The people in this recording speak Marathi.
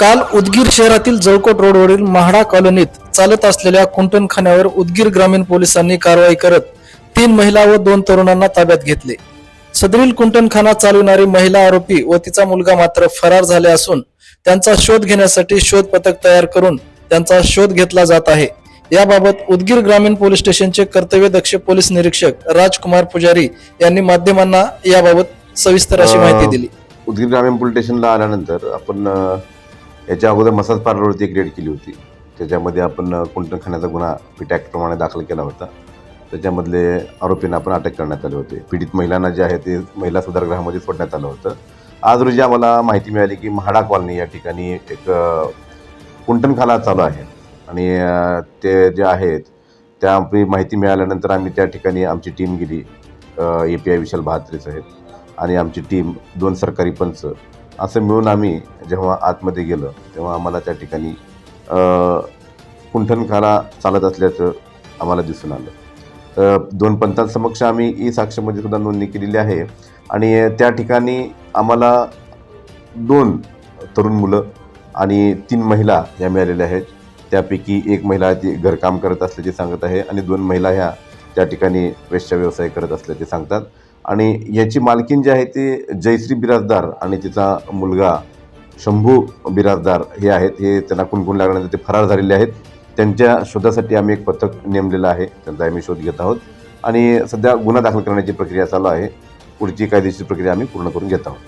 काल उदगीर शहरातील जळकोट रोडवरील महाडा कॉलनीत चालत असलेल्या कुंटणखान्यावर उदगीर ग्रामीण पोलिसांनी कारवाई करत तीन महिला व दोन तरुणांना ताब्यात घेतले. सदरील कुंटणखाना चालविणारी महिला आरोपी व तिचा मुलगा मात्र फरार झाले असून त्यांचा शोध घेण्यासाठी शोध पथक तयार करून त्यांचा शोध घेतला जात आहे. याबाबत उदगीर ग्रामीण पोलीस स्टेशनचे कर्तव्यदक्ष पोलीस निरीक्षक राजकुमार पुजारी यांनी माध्यमांना याबाबत सविस्तर अशी माहिती दिली. उदगीर ग्रामीण पोलीस स्टेशनला आल्यानंतर आपण याच्या अगोदर मसाज पार्लरवरती एक रेड केली होती. त्याच्यामध्ये आपण अ, कुंटणखान्याचा गुन्हा पिटॅक्टप्रमाणे दाखल केला होता. त्याच्यामधले आरोपींना आपण अटक करण्यात आले होते. पीडित महिलांना जे आहे ते महिला सुधारगृहामध्ये सोडण्यात आलं होतं. आज रोजी आम्हाला माहिती मिळाली की म्हाडा कॉलनी या ठिकाणी एक अ, कुंटणखाना चालू आहे. आणि ते जे आहेत त्या माहिती मिळाल्यानंतर आम्ही त्या ठिकाणी आमची टीम गेली ए पी आय विशाल बहात्रे साहेब. आणि आमची टीम दोन सरकारी पंच असं मिळून आम्ही जेव्हा आतमध्ये गेलो तेव्हा आम्हाला त्या ठिकाणी अ, कुंठणखाना चालत असल्याचं आम्हाला दिसून आलं. अ, दोन पंचांसमक्ष आम्ही ई साक्षमध्ये सुद्धा नोंदणी केलेली आहे आणि त्या ठिकाणी आम्हाला दोन तरुण मुलं आणि तीन महिला या मिळालेल्या आहेत. त्यापैकी एक महिला ती घरकाम करत असल्याचे सांगत आहे आणि दोन महिला ह्या त्या ठिकाणी वेश्या व्यवसाय करत असल्याचे सांगतात. आणि याची मालकीन जी आहे ती जयश्री बिराजदार आणि तिचा मुलगा शंभू बिराजदार हे आहेत. हे त्यांना कुणकुण लागल्यानंतर ते फरार झालेले आहेत. त्यांच्या शोधासाठी आम्ही एक पथक नेमलेलं आहे. त्यांचा आम्ही शोध घेत आहोत. आणि सध्या गुन्हा दाखल करण्याची प्रक्रिया चालू आहे. पुढची कायदेशीर प्रक्रिया आम्ही पूर्ण करून घेत आहोत.